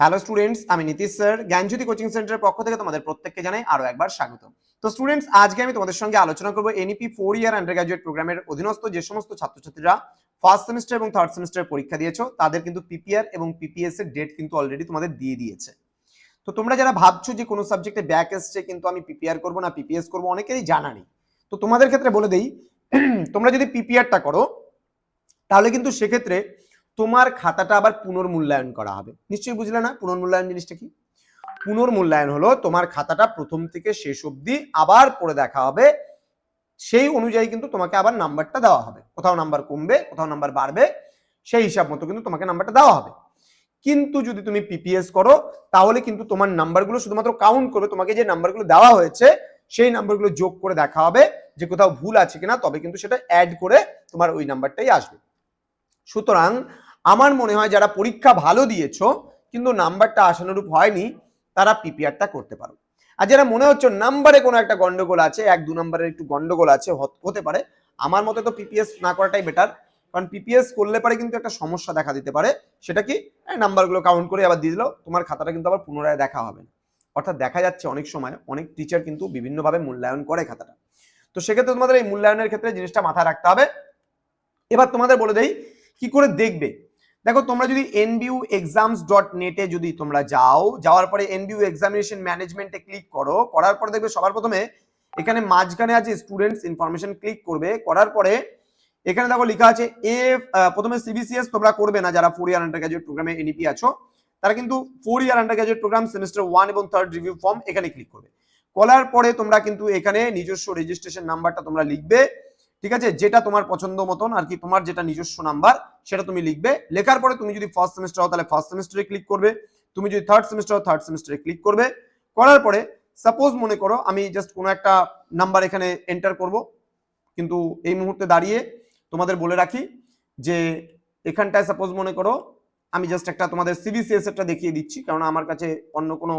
Hello students আমি Nitish sir. জ্ঞানজ্যোতি coaching সেন্টারের পক্ষ থেকে তোমাদের প্রত্যেককে জানাই আরও একবার স্বাগত। তো স্টুডেন্টস আজকে আমি তোমাদের সঙ্গে আলোচনা করব NEP four year undergraduate প্রোগ্রামের অধীনস্থ যে সমস্ত ছাত্রছাত্রীরা ফার্স্ট সেমিস্টার এবং থার্ড সেমিস্টার পরীক্ষা দিয়েছ, তাদের কিন্তু পিপিআর এবং পিপিএস এর ডেট কিন্তু অলরেডি তোমাদের দিয়ে দিয়েছে। তো তোমরা যারা ভাবছ যে কোনো সাবজেক্টে ব্যাক এসছে, কিন্তু আমি পিপিআর করব না পিপিএস করব, অনেকেরই জানা নেই। তো তোমাদের ক্ষেত্রে বলে দেই, তোমরা যদি পিপিআরটা করো, তাহলে কিন্তু সেক্ষেত্রে তোমার খাতাটা আবার পুনর্মূল্যায়ন করা হবে। নিশ্চয়ই বুঝলে না পুনর্মূল্যায়ন জিনিসটা কি? পুনর্মূল্যায়ন হলো তোমার খাতাটা প্রথম থেকে শেষ অবধি আবার পড়ে দেখা হবে। সেই অনুযায়ী কিন্তু তোমাকে আবার নাম্বারটা দেওয়া হবে। কোথাও নাম্বার কমবে, কোথাও নাম্বার বাড়বে, সেই হিসাব মতো কিন্তু তোমাকে নাম্বারটা দেওয়া হবে। কিন্তু যদি তুমি পিপিএস করো, তাহলে কিন্তু তোমার নাম্বারগুলো শুধুমাত্র কাউন্ট করবে। তোমাকে যে নাম্বারগুলো দেওয়া হয়েছে, সেই নাম্বারগুলো যোগ করে দেখা হবে। যে কোথাও ভুল আছে কিনা, তবে কিন্তু সেটা অ্যাড করে তোমার ওই নাম্বারটাই আসবে। সুতরাং আমার মনে হয় যারা পরীক্ষা ভালো দিয়েছ, কিন্তু নাম্বারটা আশানুরূপ হয়নি, তারা পিপিআরটা করতে পারো। আর যারা মনে হচ্ছে নাম্বারে কোনো একটা গন্ডগোল আছে, এক দু নম্বরের একটু গন্ডগোল আছে, হতে পারে, আমার মতে তো পিপিএস না করাটাই বেটার কারণ পিপিএস করলে পারে কিন্তু একটা সমস্যা দেখা দিতে পারে, সেটা কি? নাম্বারগুলো কাউন্ট করে আবার দিয়ে দিল, তোমার খাতাটা কিন্তু আবার পুনরায় দেখা হবে না। অর্থাৎ দেখা যাচ্ছে অনেক সময়, অনেক টিচার কিন্তু বিভিন্নভাবে মূল্যায়ন করে খাতাটা। তো সেক্ষেত্রে তোমাদের এই মূল্যায়নের ক্ষেত্রে জিনিসটা মাথায় রাখতে হবে। এবার তোমাদের বলে দেই, কি করে দেখবে? দেখো, তোমরা যদি এনবিউ এক্সামস ডট নেটে যদি তোমরা যাও, যাওয়ার পরে এনবিউ এক্সামিনেশন ম্যানেজমেন্টে ক্লিক করো, করার পরে দেখবে সবার প্রথমে এখানে মাঝখানে আছে স্টুডেন্টস ইনফরমেশন ক্লিক করবে, করার পরে এখানে দেখো লেখা আছে এ প্রথমে সিবিসিএস তোমরা করবে না, যারা ফোর ইয়ার আন্ডার গ্রাজুয়েট প্রোগ্রামে এনইপি আছো, তারা কিন্তু four year undergraduate program semester one এবং থার্ড রিভিউ ফর্ম এখানে ক্লিক করবে। করার পরে তোমরা কিন্তু এখানে নিজস্ব রেজিস্ট্রেশন নাম্বারটা তোমরা লিখবে ঠিক আছে? যেটা তোমার পছন্দ মতন আর কি, তোমার যেটা নিজস্ব নাম্বার, সেটা তুমি লিখবে। লেখার পরে তুমি যদি ফার্স্ট সেমিস্টার হও, তাহলে ফার্স্ট সেমিস্টারে ক্লিক করবে। তুমি যদি থার্ড সেমিস্টার হও থার্ড সেমিস্টারে ক্লিক করবে। করার পরে সাপোজ মনে করো আমি জাস্ট কোনো একটা নাম্বার এখানে এন্টার করব। কিন্তু এই মুহূর্তে দাঁড়িয়ে তোমাদের বলে রাখি যে, এখানটায় সাপোজ মনে করো আমি জাস্ট একটা তোমাদের সিবিসিএস একটা দেখিয়ে দিচ্ছি কারণ আমার কাছে অন্য কোনো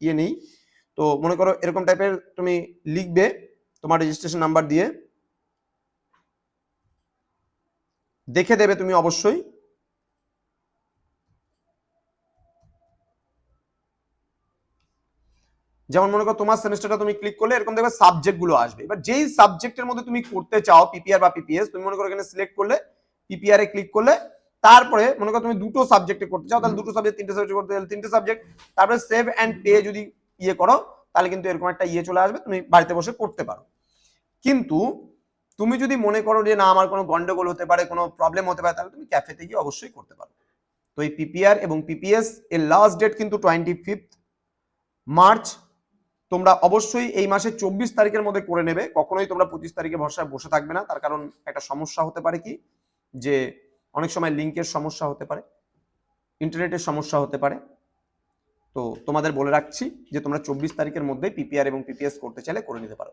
ইয়ে নেই। তো মনে করো এরকম টাইপের তুমি লিখবে তোমার রেজিস্ট্রেশন নাম্বার দিয়ে। দেখে দেবে তুমি অবশ্যই। যেমন মনে করো তোমার সেমিস্টারটা তুমি ক্লিক করলে এরকম দেখবে সাবজেক্টগুলো আসবে। এবার যেই সাবজেক্টের মধ্যে তুমি করতে চাও পিপিআর বা পিপিএস তুমি মনে করো এখানে সিলেক্ট করলে পিপিআর এ ক্লিক করলে, তারপরে মনে করো তুমি দুটো সাবজেক্টে করতে চাও, তাহলে দুটো সাবজেক্ট তিনটে সাবজেক্ট করতে গেলে তিনটে সাবজেক্ট তারপরে সেভ অ্যান্ড পে যদি ইয়ে করো, তাহলে কিন্তু এরকম একটা ইয়ে চলে আসবে, তুমি বাড়িতে বসে করতে পারো। কিন্তু তুমি যদি মনে করো যে না, আমার কোনো গন্ডগোল হতে পারে, কোনো প্রবলেম হতে পারে, তাহলে তুমি ক্যাফেতে গিয়ে অবশ্যই করতে পারো। তো এই পিপিআর এবং পিপিএস এর লাস্ট ডেট কিন্তু টোয়েন্টি ফিফথ মার্চ তোমরা অবশ্যই এই মাসের চব্বিশ তারিখের মধ্যে করে নেবে। কখনোই তোমরা পঁচিশ তারিখে ভরসায় বসে থাকবে না। তার কারণ একটা সমস্যা হতে পারে কি? যে অনেক সময় লিঙ্কের সমস্যা হতে পারে, ইন্টারনেটের সমস্যা হতে পারে। তো তোমাদের বলে রাখছি যে তোমরা চব্বিশ তারিখের মধ্যে পিপিআর এবং পিপিএস করতে চাইলে করে নিতে পারো।